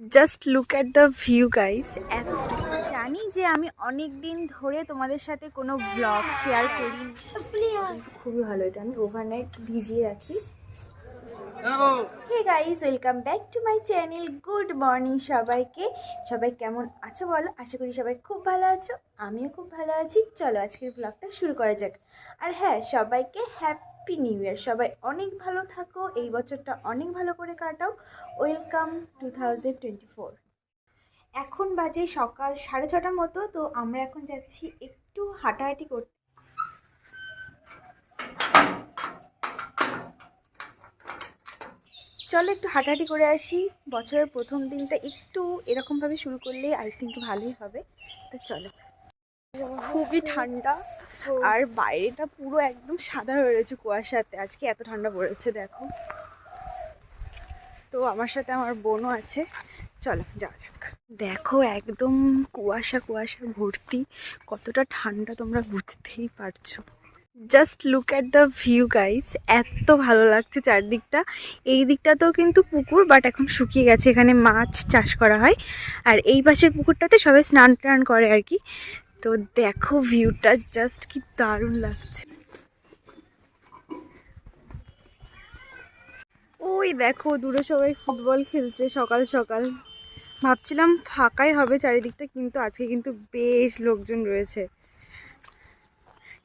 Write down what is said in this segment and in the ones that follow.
Just look at the view guys এত জানি যে আমি অনেক দিন ধরে তোমাদের সাথে কোনো ব্লগ শেয়ার করি খুবই ভালো এটা। আমি ওভারনাইট ভিজিয়ে রাখি। Hey guys welcome back to my channel good morning সবাইকে। সবাই কেমন আছো বলো? আশা করি সবাই খুব ভালো আছো। আমিও খুব ভালো আছি। চলো আজকের ব্লগটা শুরু করা যাক। আর হ্যাঁ সবাইকে হ্যাপি নিউ ইয়ার সবাই অনেক ভালো থাকো। এই বছরটা অনেক ভালো করে কাটাও। Welcome to thousand twenty four এখন বাজে সকাল সাড়ে ছটার মতো, তো আমরা এখন যাচ্ছি একটু হাঁটাহাঁটি করতে চলো একটু হাঁটাহাঁটি করে আসি। বছরের প্রথম দিনটা একটু এরকমভাবে শুরু করলে আই থিঙ্ক ভালোই হবে। তো চলো। খুবই ঠান্ডা আর বাইরেটা পুরো একদম সাদা হয়ে রয়েছে কুয়াশাতে। আজকে এত ঠান্ডা পড়েছে দেখো। তো আমার সাথে আমার বোনও আছে। চলো যাওয়া যাক। দেখো একদম কুয়াশা কুয়াশা ভর্তি। কতটা ঠান্ডা তোমরা বুঝতেই পারছ। Just look at the view guys এত ভালো লাগছে চারদিকটা। এই দিকটাতেও কিন্তু পুকুর বাট এখন শুকিয়ে গেছে। এখানে মাছ চাষ করা হয়। আর এই পাশের পুকুরটাতে সবাই স্নান টান করে আর কি। তো দেখো ভিউটা, জাস্ট কি দারুণ লাগছে। ওই দেখো, দূরে সবাই ফুটবল খেলছে সকাল সকাল। ভাবছিলাম ফাঁকাই হবে চারিদিকটা, কিন্তু আজকে কিন্তু বেশ লোকজন রয়েছে।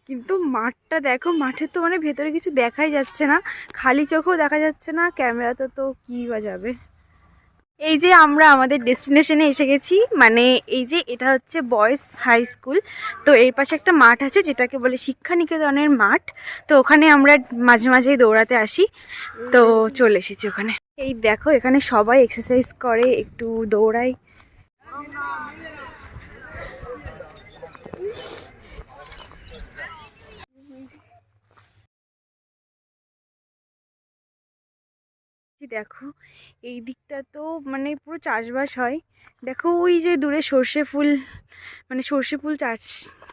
কিন্তু মাঠটা দেখো, মাঠে তো মানে ভেতরে কিছু দেখাই যাচ্ছে না। খালি চোখেও দেখা যাচ্ছে না, ক্যামেরাতে তো কী বা যাবে। এই যে আমরা আমাদের ডেস্টিনেশনে এসে গেছি মানে এই যে এটা হচ্ছে বয়েজ হাই স্কুল তো এর পাশে একটা মাঠ আছে যেটাকে বলে শিক্ষা নিকেতনের মাঠ, তো ওখানে আমরা মাঝে মাঝেই দৌড়াতে আসি, তো চলে এসেছি ওখানে। এই দেখো এখানে সবাই এক্সারসাইজ করে, একটু দৌড়ায় দেখো। এই দিকটা তো মানে পুরো চাষবাস হয়। দেখো ওই যে দূরে সর্ষে ফুল মানে সর্ষে ফুল চাষ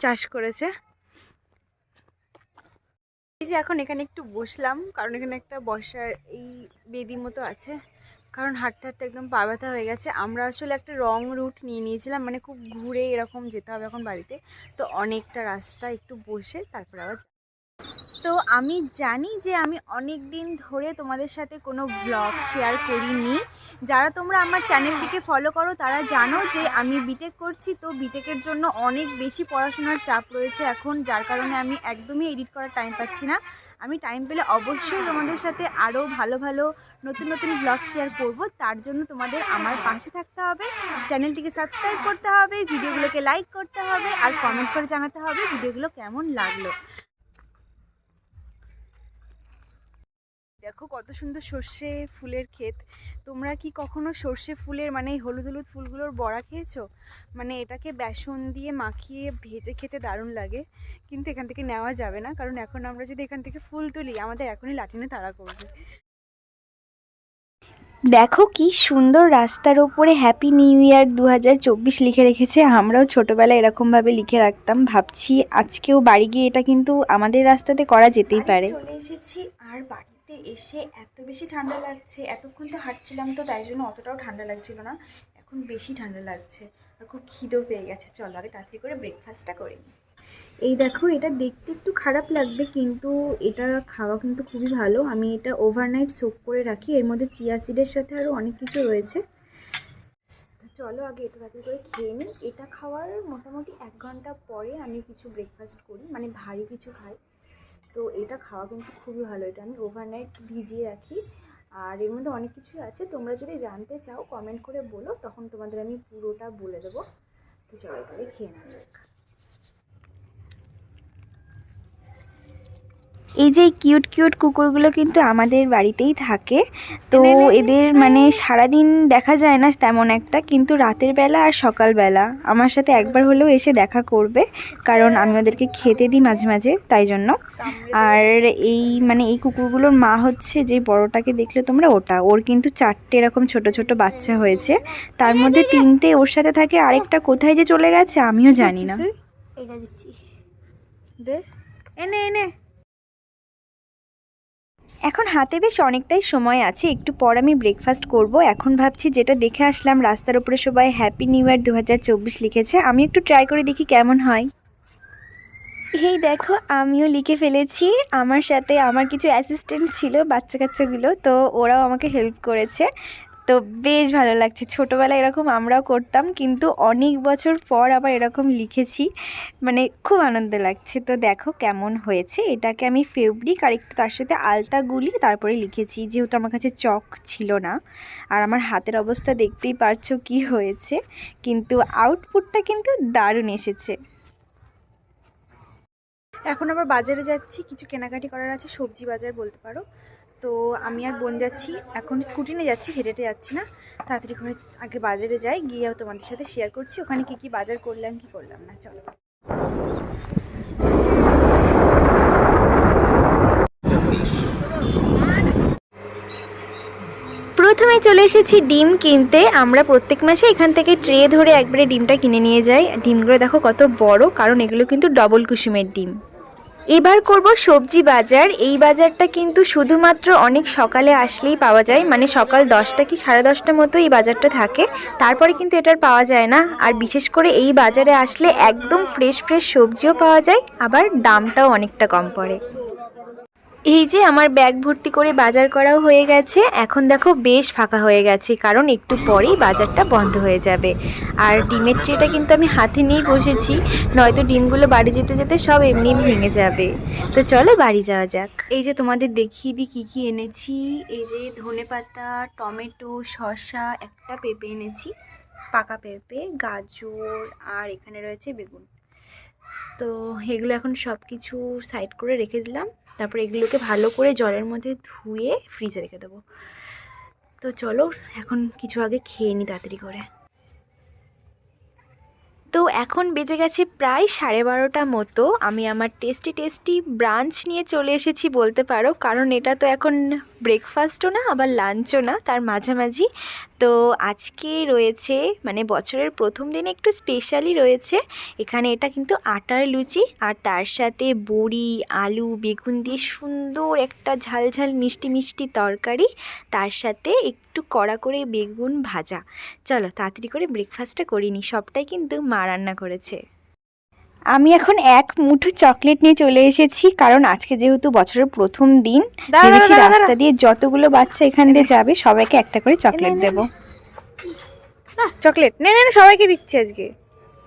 চাষ করেছে। এই যে এখন এখানে একটু বসলাম, কারণ এখানে একটা বসার এই বেদি মতো আছে। কারণ হাঁটতে হাঁটতে একদম পা ব্যথা হয়ে গেছে। আমরা আসলে একটা রং রুট নিয়ে নিয়েছিলাম মানে খুব ঘুরে এরকম যেতে হবে এখন বাড়িতে। তো অনেকটা রাস্তা একটু বসে, তারপর আবার। তো আমি জানি যে আমি অনেক দিন ধরে তোমাদের সাথে কোনো ব্লগ শেয়ার করিনি। যারা তোমরা আমার চ্যানেলটিকে ফলো করো, তারা জানো যে আমি বিটেক করছি, তো বিটেকের জন্য অনেক বেশি পড়াশোনার চাপ রয়েছে এখন, যার কারণে আমি একদমই এডিট করার টাইম পাচ্ছি না। আমি টাইম পেলে অবশ্যই তোমাদের সাথে আরও ভালো ভালো, নতুন নতুন ব্লগ শেয়ার করব। তার জন্য তোমাদের আমার পাশে থাকতে হবে চ্যানেলটিকে সাবস্ক্রাইব করতে হবে ভিডিওগুলোকে লাইক করতে হবে, আর কমেন্ট করে জানাতে হবে ভিডিওগুলো কেমন লাগল। দেখো কত সুন্দর সর্ষে ফুলের ক্ষেত। তোমরা কি কখনো সর্ষে ফুলের মানে এই হলুদ হলুদ ফুলগুলোর বড়া খেয়েছো? মানে এটাকে বেসন দিয়ে মাখিয়ে ভেজে খেতে দারুণ লাগে। কিন্তু এখান থেকে নেওয়া যাবে না কারণ এখন আমরা যদি এখান থেকে ফুল তুলি আমাদের এখনই লাঠিনে তাড়া করবে। দেখো কি সুন্দর রাস্তার ওপরে হ্যাপি নিউ ইয়ার দু হাজার চব্বিশ লিখে রেখেছে। আমরাও ছোটোবেলায় এরকমভাবে লিখে রাখতাম। ভাবছি আজকেও বাড়ি গিয়ে এটা কিন্তু আমাদের রাস্তাতে করা যেতেই পারে। চলে এসেছি আর বাড়িতে এসে এত বেশি ঠান্ডা লাগছে, এতক্ষণ তো হাঁটছিলাম তো, তাই জন্য অতটাও ঠান্ডা লাগছিল না। এখন বেশি ঠান্ডা লাগছে আর খুব খিদেও পেয়ে গেছে। চলো আগে তাড়াতাড়ি করে ব্রেকফাস্টটা করে এই দেখো, এটা দেখতে একটু খারাপ লাগবে, কিন্তু এটা খাওয়া কিন্তু খুবই ভালো। আমি এটা ওভারনাইট সোক করে রাখি। এর মধ্যে চিয়া সিডের সাথে আরও অনেক কিছু রয়েছে। চলো আগে এটা তাড়াতাড়ি করে খেয়ে নিই। এটা খাওয়ার মোটামুটি এক ঘণ্টা পরে আমি কিছু ব্রেকফাস্ট করি। মানে ভারী কিছু খাই। তো এটা খাওয়া কিন্তু খুবই ভালো। এটা আমি ওভারনাইট ভিজিয়ে রাখি। আর এর মধ্যে অনেক কিছুই আছে। তোমরা যদি জানতে চাও কমেন্ট করে বলো, তখন তোমাদের আমি পুরোটা বলে দেবো। তো চলো এবারে খেয়ে নেওয়া যাক এই যে কিউট কিউট কুকুরগুলো কিন্তু আমাদের বাড়িতেই থাকে। তো এদের মানে সারাদিন দেখা যায় না তেমন একটা কিন্তু রাতের বেলা আর সকালবেলা। আমার সাথে একবার হলেও এসে দেখা করবে কারণ আমি ওদেরকে খেতে দিই মাঝে মাঝে তাই জন্য। আর এই মানে এই কুকুরগুলোর মা হচ্ছে যে বড়টাকে দেখলে তোমরা ওটা। ওর কিন্তু চারটে এরকম ছোট ছোট বাচ্চা হয়েছে। তার মধ্যে তিনটে ওর সাথে থাকে আরেকটা কোথায় যে চলে গেছে আমিও জানি না। এটা দিচ্ছি। দে। এনে এনে। এখন হাতে বেশ অনেকটাই সময় আছে, একটু পর আমি ব্রেকফাস্ট করব। এখন ভাবছি যেটা দেখে আসলাম, রাস্তার উপরে সবাই হ্যাপি নিউ ইয়ার দু হাজার চব্বিশ লিখেছে। আমি একটু ট্রাই করে দেখি কেমন হয়। এই দেখো, আমিও লিখে ফেলেছি। আমার সাথে আমার কিছু অ্যাসিস্ট্যান্ট ছিল বাচ্চা কাচ্চাগুলো তো ওরাও আমাকে হেল্প করেছে। তো বেশ ভালো লাগছে। ছোটোবেলায় এরকম আমরাও করতাম, কিন্তু অনেক বছর পর আবার এরকম লিখেছি। মানে খুব আনন্দ লাগছে। তো দেখো কেমন হয়েছে। এটাকে আমি ফেব্রিক আর একটু তার সাথে আলতা গুলি তারপরে লিখেছি। যেহেতু আমার কাছে চক ছিল না। আর আমার হাতের অবস্থা দেখতেই পারছ কি হয়েছে। কিন্তু আউটপুটটা কিন্তু দারুণ এসেছে। এখন আবার বাজারে যাচ্ছি। কিছু কেনাকাটি করার আছে। সবজি বাজার বলতে পারো। তো আমি আর বোন যাচ্ছি। এখন স্কুটি নিয়ে যাচ্ছি হেঁটে হেঁটে যাচ্ছি না। তাড়াতাড়ি করে আগে বাজারে যাই, গিয়ে তোমাদের সাথে শেয়ার করছি। ওখানে কি কি বাজার করলাম, কি করলাম না, চলো। প্রথমে চলে এসেছি ডিম কিনতে। আমরা প্রত্যেক মাসে এখান থেকে ট্রে ধরে একবারে ডিমটা কিনে নিয়ে যাই। ডিমগুলো দেখো কত বড়, কারণ এগুলো কিন্তু ডবল কুসুমের ডিম। এবার করব সবজি বাজার। এই বাজারটা কিন্তু শুধুমাত্র অনেক সকালে আসলেই পাওয়া যায়। মানে সকাল দশটা কি সাড়ে দশটার মতো এই বাজারটা থাকে। তারপরে কিন্তু এটার পাওয়া যায় না। আর বিশেষ করে এই বাজারে আসলে একদম ফ্রেশ ফ্রেশ সবজিও পাওয়া যায়। আবার দামটাও অনেকটা কম পড়ে। এই যে আমার ব্যাগ ভর্তি করে বাজার করাও হয়ে গেছে, এখন দেখো বেশ ফাঁকা হয়ে গেছে, কারণ একটু পরেই বাজারটা বন্ধ হয়ে যাবে। আর ডিমের ট্রেটা কিন্তু আমি হাতে নিয়েই বসেছি, নয়তো ডিমগুলো বাড়ি যেতে যেতে সব এমনি ভেঙে যাবে। তো চলো বাড়ি যাওয়া যাক। এই যে তোমাদের দেখিয়ে দিই কী কী এনেছি, এই যে ধনে পাতা, টমেটো, শসা, একটা পেঁপে এনেছি, পাকা পেঁপে, গাজর, আর এখানে রয়েছে বেগুন। তো এগুলো এখন সব কিছু সাইড করে রেখে দিলাম। তারপর এগুলোকে ভালো করে জলের মধ্যে ধুয়ে ফ্রিজে রেখে দেবো। তো চলো, এখন কিছু আগে খেয়ে নিই তাড়াতাড়ি করে। তো এখন বেজে গেছে প্রায় সাড়ে বারোটা মতো। আমি আমার টেস্টি টেস্টি ব্রাঞ্চ নিয়ে চলে এসেছি বলতে পারো। কারণ এটা তো এখন ব্রেকফাস্টও না, আবার লাঞ্চও না। তার মাঝামাঝি তো আজকে রয়েছে মানে বছরের প্রথম দিনে একটু স্পেশালি রয়েছে। এখানে এটা কিন্তু আটার লুচি আর তার সাথে বড়ি, আলু, বেগুন দিয়ে সুন্দর একটা ঝালঝাল ঝাল মিষ্টি মিষ্টি তরকারি। তার সাথে একটু কড়া করে বেগুন ভাজা। চলো তাড়াতাড়ি করে ব্রেকফাস্টটা করিনি, সবটাই কিন্তু মা রান্না করেছে। আমি এখন এক মুঠো চকলেট নিয়ে চলে এসেছি কারণ আজকে যেহেতু বছরের প্রথম দিন ভেবেছি রাস্তা দিয়ে যতগুলো বাচ্চা এখান দিয়ে যাবে সবাইকে একটা করে চকলেট দেবো। চকলেট। নে নে নে, সবাইকে দিচ্ছি আজকে।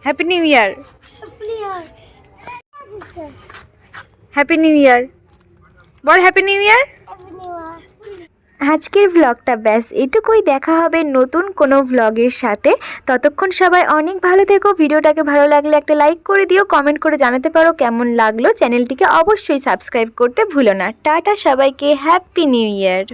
Happy new year happy new year বল হ্যাপি নিউ ইয়ার আজকের ভ্লগটা ব্যাস। এটুকুই দেখা হবে নতুন কোনো ভ্লগের সাথে। ততক্ষণ সবাই অনেক ভালো থেকো। ভিডিওটাকে ভালো লাগলে একটা লাইক করে দিও কমেন্ট করে জানাতে পারো কেমন লাগল। চ্যানেলটিকে অবশ্যই সাবস্ক্রাইব করতে ভুলো না। টাটা সবাইকে হ্যাপি নিউ ইয়ার